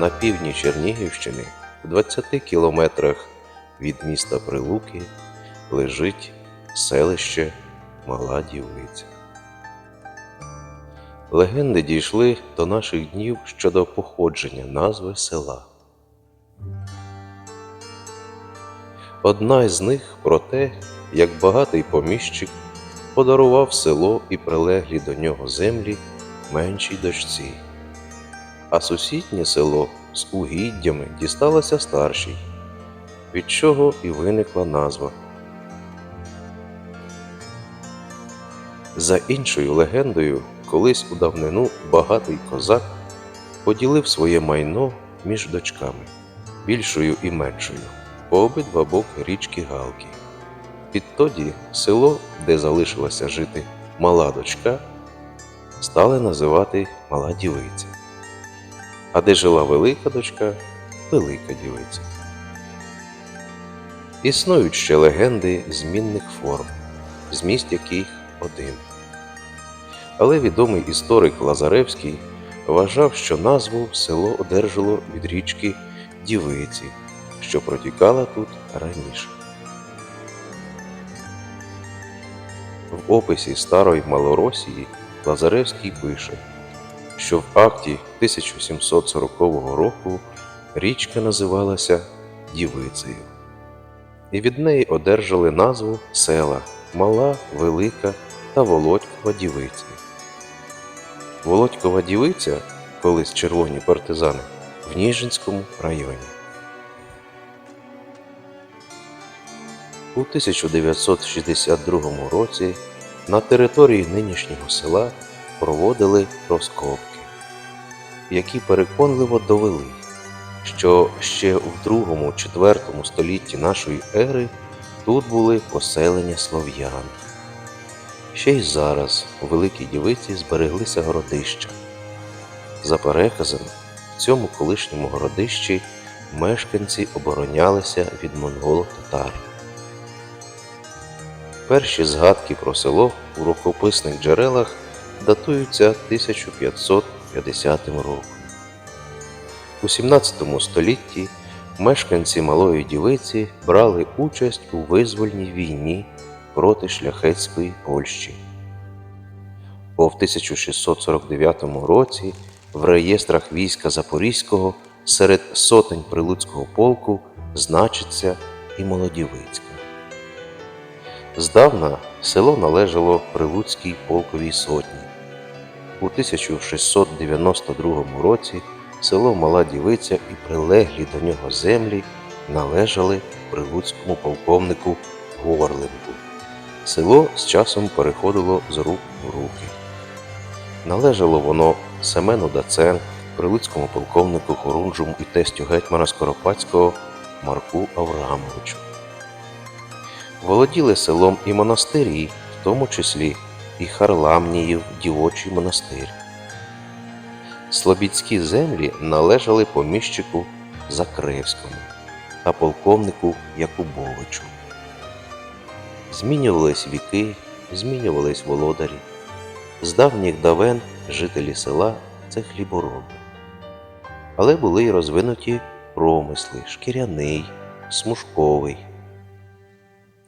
на півдні Чернігівщини, в 20 кілометрах від міста Прилуки, лежить селище Мала Дівиця. Легенди дійшли до наших днів щодо походження назви села. Одна із них про те, як багатий поміщик подарував село і прилеглі до нього землі меншій дочці, а сусіднє село з угіддями дісталося старшій, від чого і виникла назва. За іншою легендою, колись у давнину багатий козак поділив своє майно між дочками, більшою і меншою, по обидва боки річки Галки. Відтоді село, де залишилася жити мала дочка, стали називати Мала Дівиця, а де жила велика дочка Велика Дівиця. Існують ще легенди змінних форм, зміст яких один. Але відомий історик Лазаревський вважав, що назву село одержало від річки Дівиці, що протікала тут раніше. В описі старої Малоросії Лазаревський пише, що в акті 1740 року річка називалася Дівицею, і від неї одержали назву села Мала, Велика та Володькова Дівиця. Володькова Дівиця, колись червоні партизани, в Ніжинському районі. У 1962 році на території нинішнього села проводили розкопки, які переконливо довели, що ще в 2-4 столітті нашої ери тут були поселення слов'ян. Ще й зараз у Великій Дівиці збереглися городища. За переказами, в цьому колишньому городищі мешканці оборонялися від монголо-татар. Перші згадки про село у рукописних джерелах датуються 1550 роком. У 17 столітті мешканці Малої Дівиці брали участь у визвольній війні проти шляхетської Польщі. Бо в 1649 році в реєстрах війська Запорізького серед сотень Прилуцького полку значиться і Молодівицька. Здавна село належало Прилуцькій полковій сотні. У 1692 році село Мала Дівиця і прилеглі до нього землі належали прилуцькому полковнику Горлинку. Село з часом переходило з рук в руки. Належало воно Семену Дацен, прилуцькому полковнику Хорунжому і тестю гетьмана Скоропадського Марку Авраамовичу. Володіли селом і монастирі, в тому числі і Харламніїв дівочий монастир. Слобідські землі належали поміщику Закревському та полковнику Якубовичу. Змінювались віки, змінювались володарі. З давніх давен жителі села це хлібороби. Але були й розвинуті промисли шкіряний, смужковий.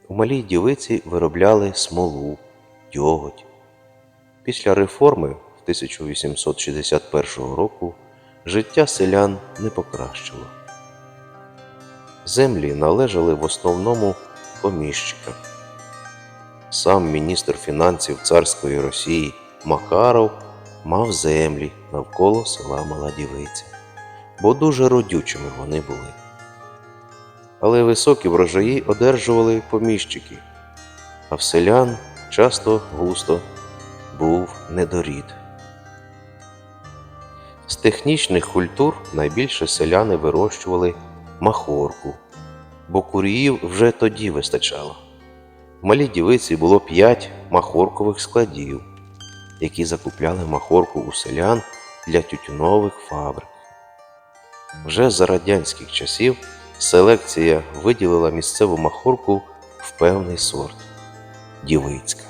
У малій дівиці виробляли смолу, дьоготь. Після реформи в 1861 року життя селян не покращило. Землі належали в основному поміщикам. Сам міністр фінансів царської Росії Макаров мав землі навколо села Мала Дівиця, бо дуже родючими вони були. Але високі врожаї одержували поміщики, а в селян часто густо був недорід. З технічних культур найбільше селяни вирощували махорку, бо куріїв вже тоді вистачало. В малій дівиці було п'ять махоркових складів, які закупляли махорку у селян для тютюнових фабрик. Вже за радянських часів селекція виділила місцеву махорку в певний сорт дівицька.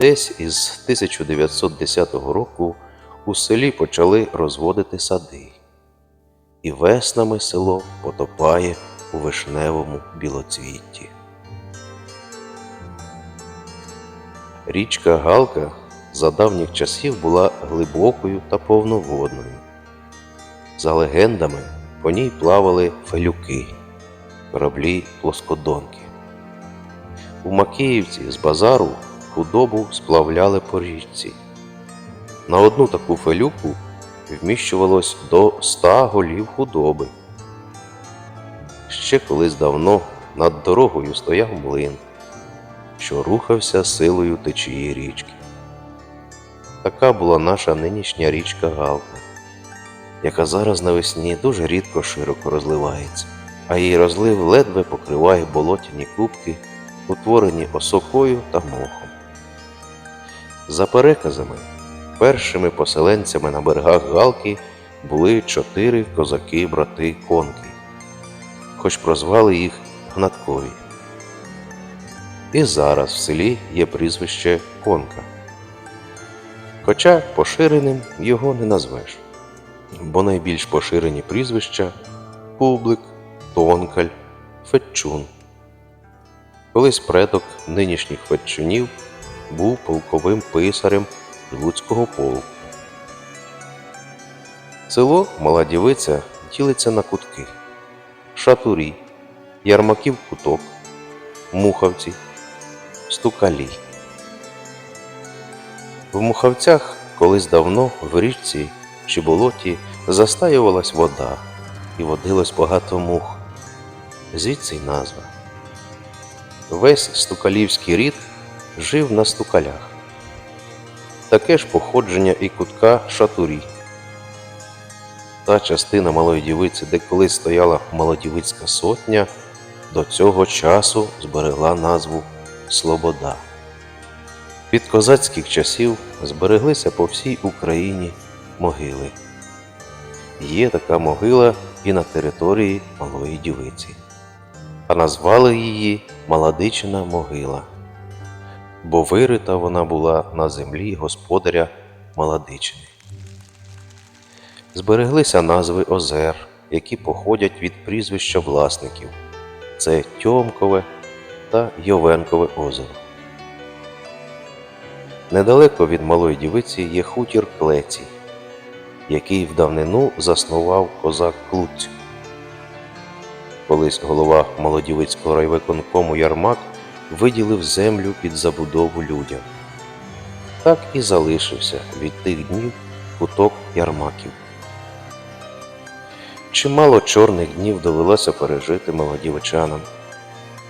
Десь із 1910 року у селі почали розводити сади, і веснами село потопає у вишневому білоцвітті. Річка Галка за давніх часів була глибокою та повноводною. За легендами, по ній плавали фелюки, кораблі плоскодонки. У Макіївці з базару худобу сплавляли по річці. На одну таку фелюку вміщувалось до ста голів худоби. Ще колись давно над дорогою стояв млин, що рухався силою течії річки. Така була наша нинішня річка Галка, яка зараз навесні дуже рідко широко розливається, а її розлив ледве покриває болотяні кубки, утворені осокою та мохом. За переказами, першими поселенцями на берегах Галки були чотири козаки-брати конки, хоч прозвали їх Гнаткові. І зараз в селі є прізвище Конка. Хоча поширеним його не назвеш, бо найбільш поширені прізвища Публик, Тонкаль, Фетчун. Колись предок нинішніх Фетчунів був полковим писарем Луцького полку. Село Мала Дівиця ділиться на кутки Шатурі, Ярмаків куток, Мухавці, Стукалі. В Мухавцях колись давно в річці чи болоті застаювалась вода і водилось багато мух. Звідси й назва. Весь стукалівський рід жив на стукалях. Таке ж походження і кутка шатурі. Та частина малої дівиці, де колись стояла малодівицька сотня, до цього часу зберегла назву Слобода. Від козацьких часів збереглися по всій Україні могили. Є така могила і на території Малої Дівиці, а назвали її Маладичина могила, бо вирита вона була на землі господаря Маладичини. Збереглися назви озер, які походять від прізвища власників це Тьомкове та Йовенкове озеро. Недалеко від малої дівиці є хутір Клеці, який в давнину заснував козак Клуць. Колись голова Малодівицького райвиконкому Ярмак виділив землю під забудову людям. Так і залишився від тих днів куток Ярмаків. Чимало чорних днів довелося пережити малодівичанам,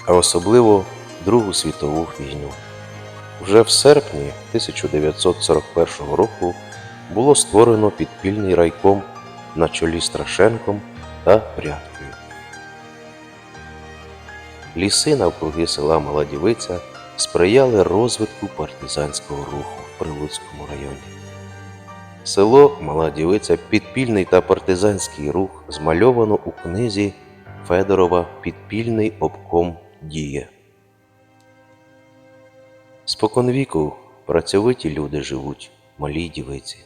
а особливо Другу світову війну. Вже в серпні 1941 року було створено підпільний райком на чолі Страшенком та Прядкою. Ліси навкруги села Мала Дівиця сприяли розвитку партизанського руху в Прилуцькому районі. Село Мала Дівиця підпільний та партизанський рух змальовано у книзі Федорова Підпільний обком діє. Споконвіку працьовиті люди живуть в малій дівиці.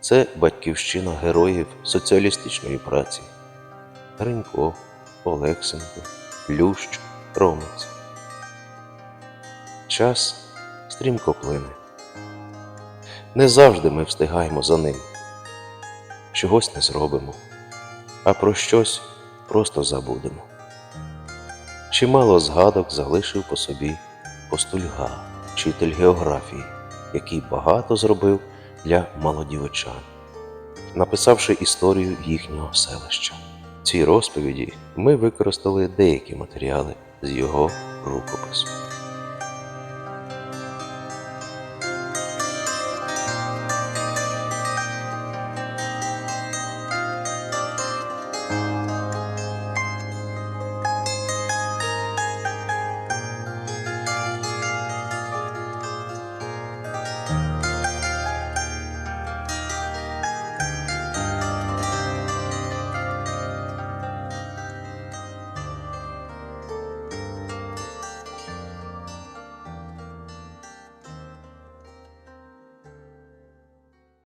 Це батьківщина героїв соціалістичної праці Гринько, Олексенко, Плющ, Ромець. Час стрімко плине. Не завжди ми встигаємо за ним. Чогось не зробимо, а про щось просто забудемо. Чимало згадок залишив по собі Постульга, вчитель географії, який багато зробив для малодівичан, написавши історію їхнього селища. Цій розповіді ми використали деякі матеріали з його рукопису.